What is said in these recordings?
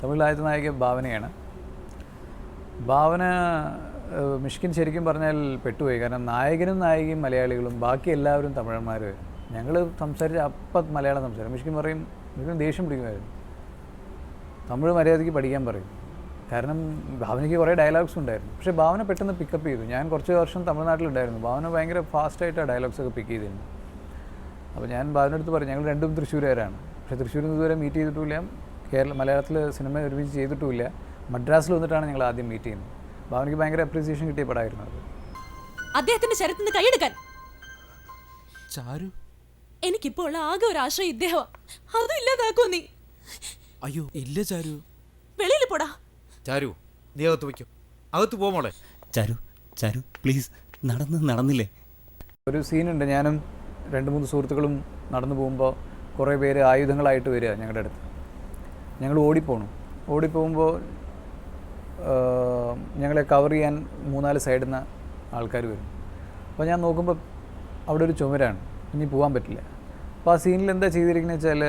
തമിഴിൽ ആദ്യത്തെ നായിക ഭാവനയാണ്. ഭാവന മിഷ്കിൻ ശരിക്കും പറഞ്ഞാൽ പെട്ടുപോയി. കാരണം നായകനും നായികയും മലയാളികളും ബാക്കി എല്ലാവരും തമിഴന്മാർ ഞങ്ങൾ സംസാരിച്ച അപ്പം മലയാളം സംസാരിക്കും. മിഷ്കിൻ പറയും മിഷ്കിൻ ദേഷ്യം പിടിക്കുമായിരുന്നു. തമിഴ് മര്യാദയ്ക്ക് പഠിക്കാൻ പറയും. കാരണം ഭാവനയ്ക്ക് കുറേ ഡയലോഗ്സ് ഉണ്ടായിരുന്നു. പക്ഷേ ഭാവന പെട്ടെന്ന് പിക്കപ്പ് ചെയ്തു. ഞാൻ കുറച്ച് വർഷം തമിഴ്നാട്ടിലുണ്ടായിരുന്നു. ഭാവന ഭയങ്കര ഫാസ്റ്റായിട്ടാണ് ഡയലോഗ്സ് ഒക്കെ പിക്ക് ചെയ്തിരുന്നു. അപ്പോൾ ഞാൻ ഭാവനടുത്ത് പറഞ്ഞു ഞങ്ങൾ രണ്ടും തൃശ്ശൂരുകാരാണ്. പക്ഷേ തൃശ്ശൂരിൽ നിന്ന് ഇതുവരെ മീറ്റ് ചെയ്തിട്ടുമില്ല. കേരള മലയാളത്തിൽ സിനിമ ഒരുമിച്ച് ചെയ്തിട്ടുമില്ല. മദ്രാസിൽ വന്നിട്ടാണ് ഞങ്ങൾ ആദ്യം മീറ്റ് ചെയ്യുന്നത്. അപ്പോൾ അവനിക്ക് ഭയങ്കര അപ്രീസിയേഷൻ കിട്ടിയ പടമായിരുന്നു അത്. അദ്ദേഹത്തിന്റെ നിന്ന് കൈയെടുക്കാൻ. ചാരു. എനിക്കിപ്പോൾ ഉള്ള ആകെ ഒരു ആശ്രയം ഇദ്ദേഹം അതും ഇല്ലാതാക്കോ നീ. അയ്യോ ഇല്ല ചാരു. വെളിയിൽ പോടാ. ചാരു നീ അകത്ത് വയ്ക്കും അകത്ത് പോ മോളെ. ചാരു ചാരു പ്ലീസ് നടന്ന് നടന്നില്ലേ? ഒരു സീനുണ്ട് ഞാനും രണ്ട് മൂന്ന് സുഹൃത്തുക്കളും നടന്നു പോകുമ്പോൾ കുറേ പേര് ആയുധങ്ങളായിട്ട് വരിക ഞങ്ങളുടെ അടുത്ത്. ഞങ്ങൾ ഓടിപ്പോണു. ഓടിപ്പോകുമ്പോൾ ഞങ്ങളെ കവർ ചെയ്യാൻ മൂന്നാൽ സൈഡിൽ നിന്ന് ആൾക്കാർ വരും. അപ്പോൾ ഞാൻ നോക്കുമ്പോൾ അവിടെ ഒരു ചുമരാണ്. ഇനി പോകാൻ പറ്റില്ല. അപ്പോൾ ആ സീനിൽ എന്താ ചെയ്തിരിക്കുന്നത് വെച്ചാൽ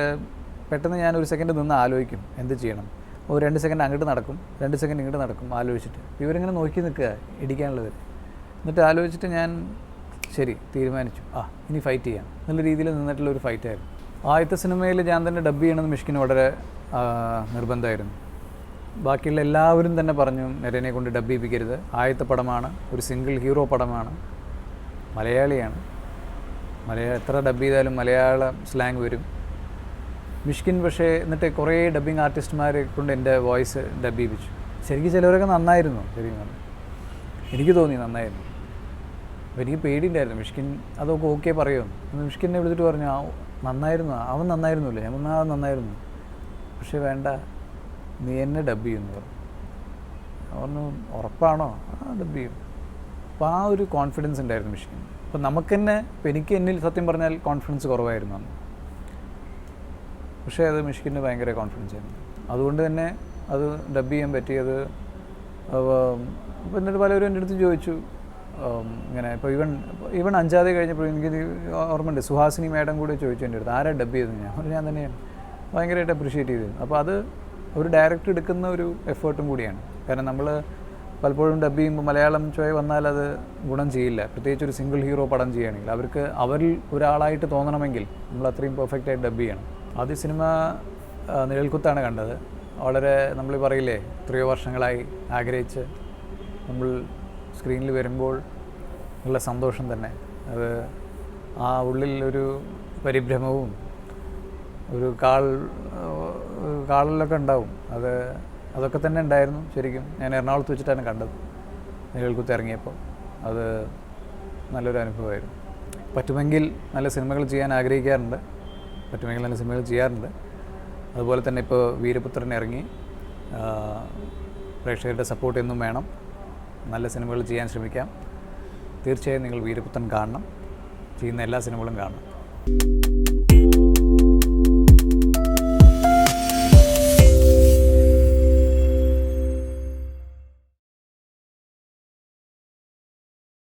പെട്ടെന്ന് ഞാൻ ഒരു സെക്കൻഡ് നിന്ന് ആലോചിക്കും എന്ത് ചെയ്യണം? ഒരു രണ്ട് സെക്കൻഡ് അങ്ങോട്ട് നടക്കും രണ്ട് സെക്കൻഡ് ഇങ്ങോട്ട് നടക്കും ആലോചിച്ചിട്ട്. ഇവരിങ്ങനെ നോക്കി നിൽക്കുക ഇടിക്കാനുള്ളവർ. എന്നിട്ട് ആലോചിച്ചിട്ട് ഞാൻ ശരി തീരുമാനിച്ചു. ആ ഇനി ഫൈറ്റ് ചെയ്യാം. നല്ല രീതിയിൽ നിന്നിട്ടുള്ള ഒരു ഫൈറ്റായിരുന്നു ആദ്യത്തെ സിനിമയിൽ ഞാൻ തന്നെ ഡബ് ചെയ്യണമെന്ന് മിഷ്കിന് വളരെ നിർബന്ധമായിരുന്നു. ബാക്കിയുള്ള എല്ലാവരും തന്നെ പറഞ്ഞു നരേനെ കൊണ്ട് ഡബ് ചെയ്യിപ്പിക്കരുത്. ആദ്യത്തെ പടമാണ് ഒരു സിംഗിൾ ഹീറോ പടമാണ്. മലയാളിയാണ്. മലയാള എത്ര ഡബ് ചെയ്താലും മലയാളം സ്ലാങ് വരും. മിഷ്കിൻ പക്ഷേ എന്നിട്ട് കുറേ ഡബ്ബിങ് ആർട്ടിസ്റ്റുമാരെ കൊണ്ട് എന്റെ വോയിസ് ഡബ് ചെയ്യിപ്പിച്ചു. ശരിക്കും ചിലവരൊക്കെ നന്നായിരുന്നു ശരിക്കും എനിക്ക് തോന്നി നന്നായിരുന്നു. അപ്പോൾ എനിക്ക് പേടിയുണ്ടായിരുന്നു. മിഷ്കിൻ അതൊക്കെ ഓക്കെ പറയുമെന്ന് മിഷ്കിനെ വിളിച്ചിട്ട് പറഞ്ഞു നന്നായിരുന്നു. അവൻ നന്നായിരുന്നു അല്ലേ അവൻ നന്നായിരുന്നു. പക്ഷേ വേണ്ട നീ എന്നെ ഡബ് ചെയ്യുന്നു പറഞ്ഞു. ഉറപ്പാണോ? ആ ഡബ് ചെയ്യും. അപ്പോൾ ആ ഒരു കോൺഫിഡൻസ് ഉണ്ടായിരുന്നു മെഷീൻ അപ്പോൾ നമുക്ക് തന്നെ ഇപ്പം എനിക്ക് എന്നിൽ സത്യം പറഞ്ഞാൽ കോൺഫിഡൻസ് കുറവായിരുന്നു അന്ന്. പക്ഷേ അത് മിഷിക്കിന് ഭയങ്കര കോൺഫിഡൻസ് ആയിരുന്നു. അതുകൊണ്ട് തന്നെ അത് ഡബ് ചെയ്യാൻ പറ്റിയത് അപ്പോൾ എന്നിട്ട് പലവരും എന്റെ അടുത്ത് ചോദിച്ചു ഇങ്ങനെ ഇപ്പോൾ ഇവൻ ഇവൻ അഞ്ചാതെ കഴിഞ്ഞപ്പോൾ എനിക്ക് ഓർമ്മയുണ്ട്. സുഹാസിനി മാഡം കൂടെ ചോദിച്ചു എന്റെ അടുത്ത് ആരാ ഡബ് ചെയ്തത്? ഞാൻ ഞാൻ തന്നെയാണ്. ഭയങ്കരമായിട്ട് അപ്രീഷിയേറ്റ് ചെയ്തു. അപ്പോൾ അത് ഒരു ഡയറക്റ്റ് എടുക്കുന്ന ഒരു എഫേർട്ടും കൂടിയാണ്. കാരണം നമ്മൾ പലപ്പോഴും ഡബ് ചെയ്യുമ്പോൾ മലയാളം ചോയ വന്നാൽ അത് ഗുണം ചെയ്യില്ല. പ്രത്യേകിച്ച് ഒരു സിംഗിൾ ഹീറോ പടം ചെയ്യുകയാണെങ്കിൽ. അവർക്ക് അവരിൽ ഒരാളായിട്ട് തോന്നണമെങ്കിൽ നമ്മൾ അത്രയും പെർഫെക്റ്റ് ആയിട്ട് ഡബ് ചെയ്യണം. ആദ്യ സിനിമ നിഴൽക്കുത്താണ് കണ്ടത്. വളരെ നമ്മൾ പറയില്ലേ എത്രയോ വർഷങ്ങളായി ആഗ്രഹിച്ച് നമ്മൾ സ്ക്രീനിൽ വരുമ്പോൾ ഉള്ള സന്തോഷം തന്നെ. അത് ആ ഉള്ളിൽ ഒരു പരിഭ്രമവും ഒരു കാൾ കാളിലൊക്കെ ഉണ്ടാവും. അത് അതൊക്കെ തന്നെ ഉണ്ടായിരുന്നു ശരിക്കും. ഞാൻ എറണാകുളത്ത് വെച്ചിട്ടാണ് കണ്ടത്. നിഴൽക്കുത്ത് ഇറങ്ങിയപ്പോൾ. അത് നല്ലൊരു അനുഭവമായിരുന്നു. പറ്റുമെങ്കിൽ നല്ല സിനിമകൾ ചെയ്യാൻ ആഗ്രഹിക്കാറുണ്ട്. പറ്റുമെങ്കിൽ നല്ല സിനിമകൾ ചെയ്യാറുണ്ട്. അതുപോലെ തന്നെ ഇപ്പോൾ വീരപുത്രൻ ഇറങ്ങി. പ്രേക്ഷകരുടെ സപ്പോർട്ട് എന്നും വേണം. നല്ല സിനിമകൾ ചെയ്യാൻ ശ്രമിക്കാം. തീർച്ചയായും നിങ്ങൾ വീരപുത്രൻ കാണണം. ചെയ്യുന്ന എല്ലാ സിനിമകളും കാണണം.